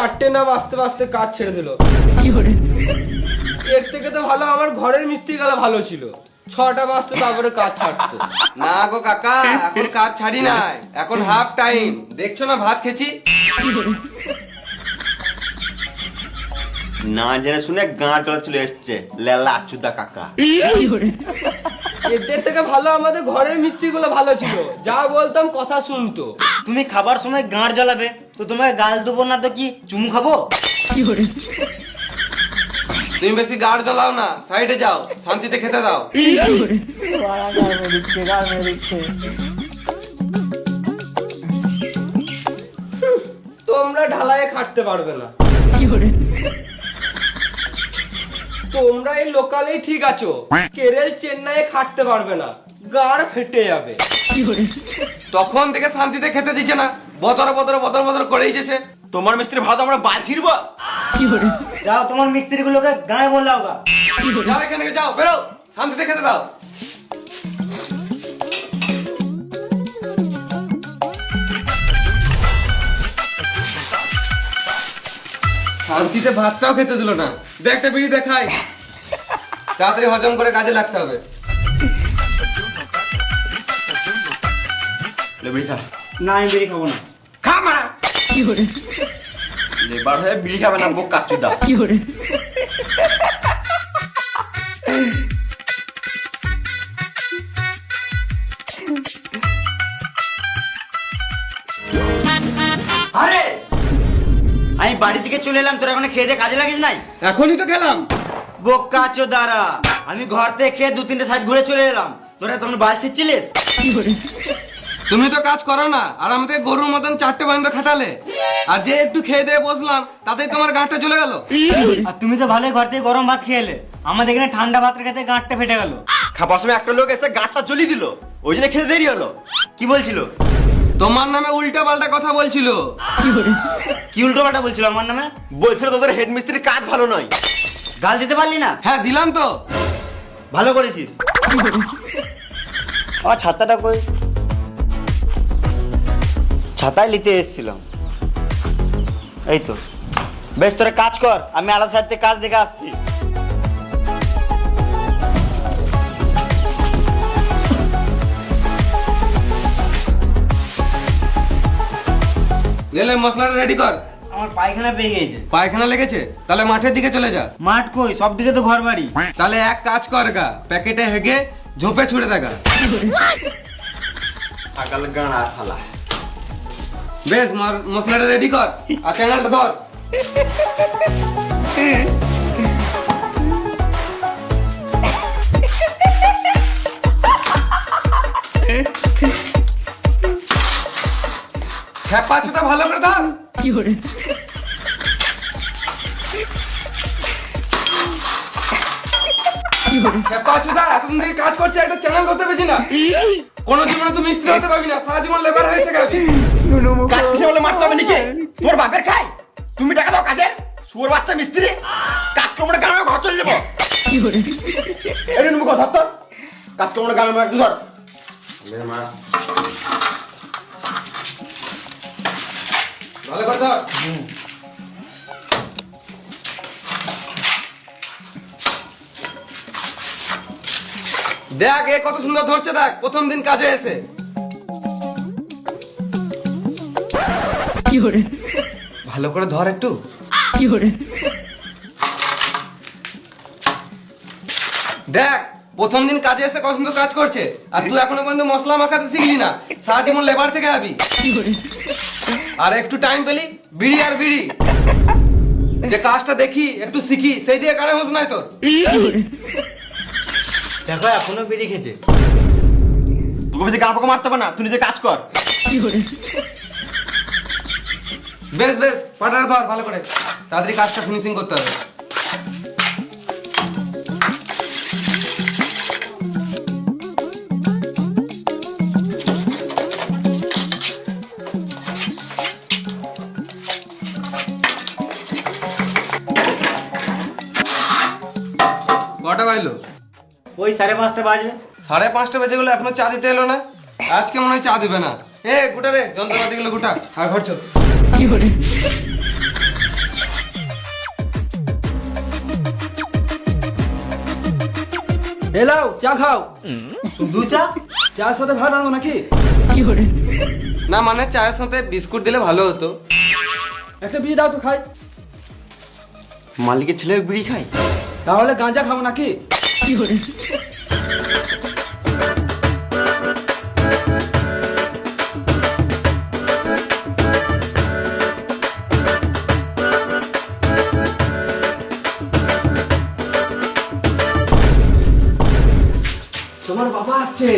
চারটে না বাঁচতে বাঁচতে কাজ ছেড়ে দিল। এর থেকে তো ভালো আমার ঘরের মিস্ত্রি গেলা ভালো ছিল। ছটা বাঁচতো তারপরে কাজ ছাড়তো। না গো কাকা এখন কাজ ছাড়ি নাই। এখন হাফ টাইম দেখছ না ভাত খেছি না জেনে শুনে গাঁ চলে চলে এসছে। লেলা আচুদা কাকা। এদের থেকে ভালো আমাদের ঘরের মিস্ত্রি গুলো ভালো ছিল। যা বলতাম কথা শুনতো। তুমি খাবার সময় গাঁড় জ্বালাবে। তো তোমাকে গাল দেবো না তো কি চুমু খাব? তুমি বেশি গাড় জ্বলাও না সাইডে যাও শান্তিতে খেতে দাও। তোমরা ঢালাইয়ে খাটতে পারবে না। তোমরা এই লোকালেই ঠিক আছো। কেরেল চেন্নাইয়ে খাটতে পারবে না। গাড় ফেটে যাবে। তখন থেকে শান্তিতে খেতে দিচ্ছে না। বদর বদর বদর বদর করেই যেছে তোমার মিস্ত্রি ভালো তো আমরা ছিড়ব? যাও তোমার মিস্ত্রিগুলোকে গায়ে বললাও গা। যাও এখান থেকে যাও বেরো। শান্তিতে খেতে দাও। শান্তিতে ভাতটাও খেতে দিল না। দে একটা বিড়ি দেখাই। তাড়াতাড়ি হজম করে কাজে লাগতে হবে। বিড়ি খা। না আমি বেরিয়ে খাব না। লেবার হয়ে বিড়ি খাবে না বোক কাচুদা আরে! আমি বাড়ি থেকে চলে এলাম তোরা এখন খেয়ে দিয়ে কাজে লাগিস নাই? এখনই তো খেলাম। বোকা দাঁড়া আমি ঘর থেকে খেয়ে দু তিনটে সাইড ঘুরে চলে এলাম। তোরা তখন বাল ছিচ্ছিলিস তুমি তো কাজ করো না আর আমাদের গরুর মতন চারটে পর্যন্ত খাটালে। আর যে একটু খেয়ে দিয়ে বসলাম তাতেই তোমার গাঁটটা চলে গেল। আর তুমি তো ভালোই ঘর থেকে গরম ভাত খেয়ে এলে আমাদের এখানে ঠান্ডা ভাত খেতে গাঁটটা ফেটে গেল। খাবার সময় একটা লোক এসে গাঁটটা জ্বলিয়ে দিল। ওই জন্য খেতে দেরি হলো। কি বলছিল? তোমার নামে উল্টা পাল্টা কথা বলছিল। কি উল্টো পাল্টা বলছিল আমার নামে? বলছিল তোদের হেড মিস্ত্রির কাজ ভালো নয়। গাল দিতে পারলি না? হ্যাঁ দিলাম তো। ভালো করেছিস। আমার ছাতাটা কই? ছাতায় নিতে এসেছিলাম। এই তো। বেশ তোরা কাজ কর আমি আলাদা সাইড থেকে কাজ দেখে আসছি। গেলে মশলাটা রেডি কর। আমার পায়খানা পেয়ে গেছে। পায়খানা লেগেছে? তাহলে মাঠের দিকে চলে যা। মাঠ কই? সব দিকে তো ঘর বাড়ি তাহলে এক কাজ কর গা প্যাকেটে হেগে ঝোপে ছুড়ে দেখা আকাল গাঁড়া সালা বেশ মশলাটা রেডি কর আর চ্যানেলটা ধর। খেপা চোদা ভালো করে ধর। খেপা চোদা এতদিন থেকে কাজ করছে একটা চ্যানেল ধরতে পেরেছি না। কোনো জীবনে তুমি মিস্ত্রি হতে পারবি না সারা জীবন লেবার হয়ে থেকে কাজ কিসে বলে মারতে হবে নাকি? তোর বাপের খাই তুমি টাকা দাও কাজের? সুর বাচ্চা মিস্ত্রি? কাজ গ্রামে ঘর চলে যাব। এই নে, কথা ধর কাজ গ্রামে একটু ধর। মা। ভালো করে ধর। দেখ এ কত সুন্দর ধরছে দেখ প্রথম দিন কাজে এসে। ভালো করে ধর একটু। দেখ প্রথম দিন কাজে এসে কত সুন্দর কাজ করছে। আর তুই এখনও পর্যন্ত মশলা মাখাতে শিখলি না। সারা জীবন লেবার থেকে যাবি। আর একটু টাইম পেলি? বিড়ি আর বিড়ি। যে কাজটা দেখি একটু শিখি সেই দিয়ে কানে হোস নাই তোর। দেখো, এখনও বেরিয়ে খেছে তোকে বেশি গাঁ পোকা মারতে হবে না, তুই নিজে কাজ কর। বেশ বেশ, পাটাটা ধর, ভালো করে। তাড়াতাড়ি কাজটা ফিনিশিং করতে হবে। কটা বাইলো ওই সাড়ে পাঁচটা বাজবে। সাড়ে পাঁচটা এখনও চা দিতে এলো না? আজকে মনে হয় চা দিবে না। এ গুটা রে যন্ত্রপাতি গুলো গুটা। আর ঘর চল। কি করে এলাও চা খাও। শুধু চা? চার সাথে ভাত আনব নাকি? কি করে? না মানে চায়ের সাথে বিস্কুট দিলে ভালো হতো। একটা বিড়ি দাও তো খাই। মালিকের ছেলে বিড়ি খায়? তাহলে গাঁজা খাব নাকি? তোমার বাবা আসছে।